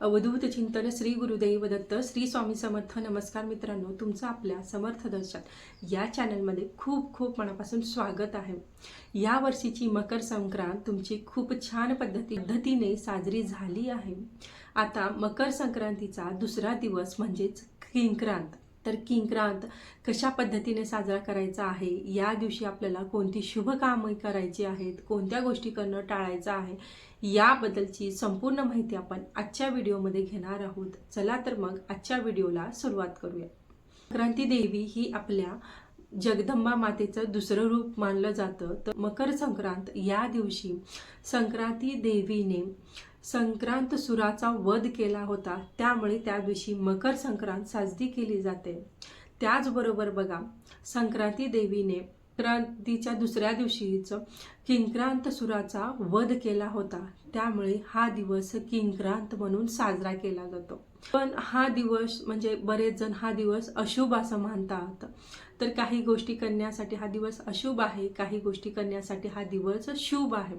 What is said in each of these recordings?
अवधूत चिंतन श्री गुरुदेव दत्त श्री स्वामी समर्थ. नमस्कार मित्रांनो तुमचं आपल्या समर्थ दर्शन या चॅनलमध्ये खूप खूप मनापासून स्वागत आहे. या वर्षीची मकर संक्रांत तुमची खूप छान पद्धती पद्धतीने साजरी झाली आहे. आता मकर संक्रांतीचा दुसरा दिवस म्हणजेच किंक्रांत तर किंक्रांत कशा पद्धतीने साजरा करायचा आहे? या दिवशी आपल्याला कोणती शुभ कामं करायची आहेत? कोणत्या गोष्टी करणं टाळायचं आहे? याबद्दलची संपूर्ण माहिती आपण आजच्या व्हिडिओमध्ये घेणार आहोत. चला तर मग आजच्या व्हिडिओला सुरुवात करूया. संक्रांती देवी ही आपल्या जगदंबा मातेचं दुसरं रूप मानलं जातं. तर मकर संक्रांत या दिवशी संक्रांती देवीने संक्रांत सुराचा वध केला होता. त्यामुळे त्या दिवशी मकर संक्रांत साजरी केली जाते. त्याचबरोबर बघा संक्रांती देवीने क्रांतीच्या दुसऱ्या दिवशीच किंक्रांत सुराचा वध केला होता. त्यामुळे हा दिवस किंक्रांत म्हणून साजरा केला जातो. पण हा दिवस म्हणजे बरेच जण हा दिवस अशुभ असं मानतात. तर काही गोष्टी करण्यासाठी हा दिवस अशुभ आहे काही गोष्टी करण्यासाठी हा दिवस शुभ आहे.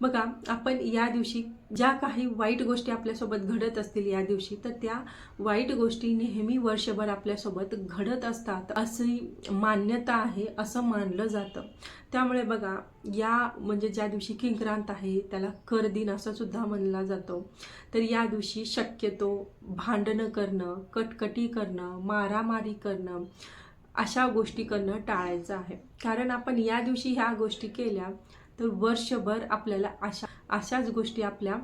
बघा आपण या दिवशी ज्या काही वाईट गोष्टी आपल्यासोबत घडत असतील या दिवशी तर त्या वाईट गोष्टी नेहमी वर्षभर आपल्यासोबत घडत असतात. अशी मान्यता आहे असं मानलं जातं. त्यामुळे बघा या म्हणजे ज्या दिवशी किंक्रांत आहे त्याला कर दिन असं सुद्धा म्हणला जातो. तर या दिवशी शक्यतो भांडणं करणं कटकटी करणं मारामारी करणं अशा गोष्टी करणं टाळायचं आहे. कारण आपण या दिवशी ह्या गोष्टी केल्या तर वर्षभर आपल्याला अशा अशाच गोष्टी आपल्या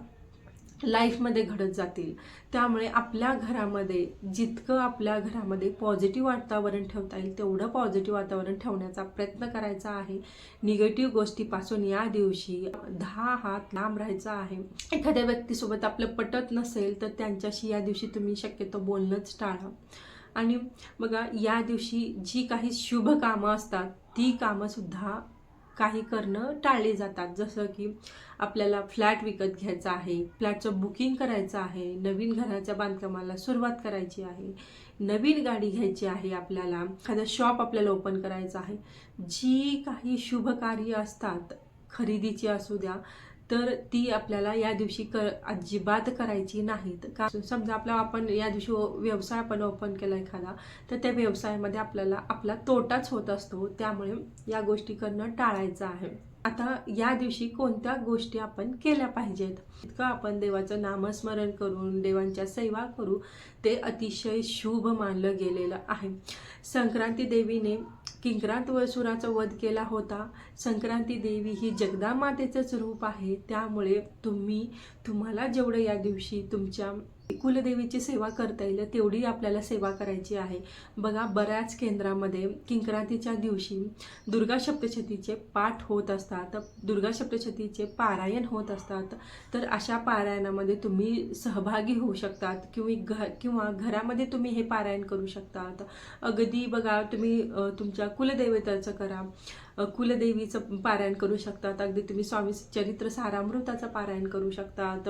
लाईफमध्ये घडत जातील. त्यामुळे आपल्या घरामध्ये जितकं आपल्या घरामध्ये पॉझिटिव्ह वातावरण ठेवता येईल तेवढं पॉझिटिव्ह वातावरण ठेवण्याचा प्रयत्न करायचा आहे. निगेटिव्ह गोष्टीपासून या दिवशी दहा हात लांब राहायचा आहे. एखाद्या व्यक्तीसोबत आपलं पटत नसेल तर त्यांच्याशी या दिवशी तुम्ही शक्यतो बोलणंच टाळा. आणि बघा या दिवशी जी काही शुभ कामं असतात ती कामंसुद्धा काही करणं टाळली जातात. जसं की आपल्याला फ्लॅट विकत घ्यायचा आहे फ्लॅटचं बुकिंग करायचं आहे नवीन घराच्या बांधकामाला सुरुवात करायची आहे नवीन गाडी घ्यायची आहे आपल्याला एखादं शॉप आपल्याला ओपन करायचं आहे. जी काही शुभ कार्य असतात खरेदीची असू द्या तर ती आपल्याला या दिवशी कर अजिबात करायची नाहीत. का समजा आपला आपण या दिवशी व्यवसाय आपण ओपन केला एखादा तर त्या व्यवसायामध्ये आपल्याला आपला तोटाच होत असतो. त्यामुळे या गोष्टी करणं टाळायचं आहे. आता या दिवशी कोणत्या गोष्टी आपण केल्या पाहिजेत? इतकं आपण देवाचं नामस्मरण करून देवांच्या सेवा करू ते अतिशय शुभ मानलं गेलेलं आहे. संक्रांती देवीने किंकरात वसुराचा वध केला होता. संक्रांती देवी ही जगदामातेचंच रूप आहे. त्यामुळे तुम्ही तुम्हाला जेवढं या दिवशी तुमच्या कुलदेवीची सेवा करता येईल तेवढी आपल्याला सेवा करायची आहे. बघा बऱ्याच केंद्रामध्ये किंक्रांतीच्या दिवशी दुर्गा सप्तशतीचे पाठ होत असतात दुर्गा सप्तशतीचे पारायण होत असतात. तर अशा पारायणामध्ये तुम्ही सहभागी होऊ शकतात किंवा घ किंवा घरामध्ये तुम्ही हे पारायण करू शकतात. अगदी बघा तुम्ही तुमच्या कुलदेवताचं करा. कुलदेवीचं पारायण करू शकतात. अगदी तुम्ही स्वामी चरित्र सारामृताचं पारायण करू शकतात.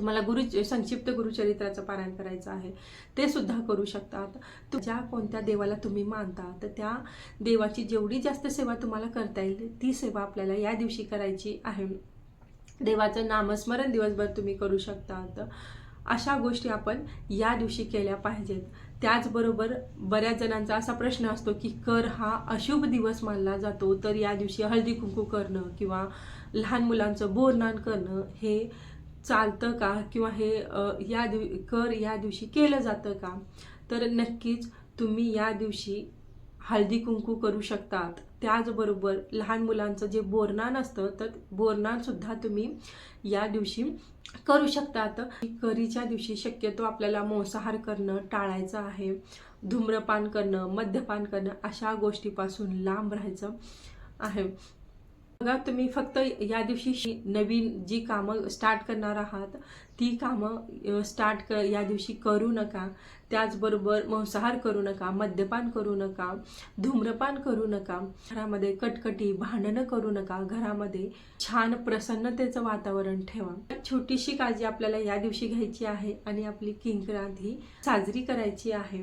तुम्हाला गुरु संक्षिप्त गुरुचरित्राचं पारायण करायचं आहे ते सुद्धा करू शकतात. ज्या कोणत्या देवाला तुम्ही मानता तर त्या देवाची जेवढी जास्त सेवा तुम्हाला करता येईल ती सेवा आपल्याला या दिवशी करायची आहे. देवाचं नामस्मरण दिवसभर तुम्ही करू शकतात. अशा गोष्टी आपण या दिवशी केल्या पाहिजेत. त्याचबरोबर बऱ्याच जणांचा असा प्रश्न असतो की कर हा अशुभ दिवस मानला जातो तर या दिवशी हळदी कुंकू करणं किंवा लहान मुलांचं बोरनान करणं हे चालतं का? किंवा हे या दिव कर या दिवशी केलं जातं का? तर नक्कीच तुम्ही या दिवशी हळदी कुंकू करू शकतात. त्याचबरोबर लहान मुलांचं जे बोरनान असतं तर बोरनानसुद्धा तुम्ही या दिवशी करू शकतात. करीच्या दिवशी शक्यतो आपल्याला मांसाहार करणं टाळायचं आहे. धूम्रपान करणं मद्यपान करणं अशा गोष्टीपासून लांब राहायचं आहे. बघा तुम्ही फक्त या दिवशी नवीन जी कामं स्टार्ट करणार आहात ती कामं स्टार्ट क या दिवशी करू नका. त्याचबरोबर मांसाहार करू नका मद्यपान करू नका धूम्रपान करू नका घरामध्ये कटकटी भांडणं करू नका घरामध्ये छान प्रसन्नतेचं वातावरण ठेवा. छोटीशी काळजी आपल्याला या दिवशी घ्यायची आहे आणि आपली किंक्रांत ही साजरी करायची आहे.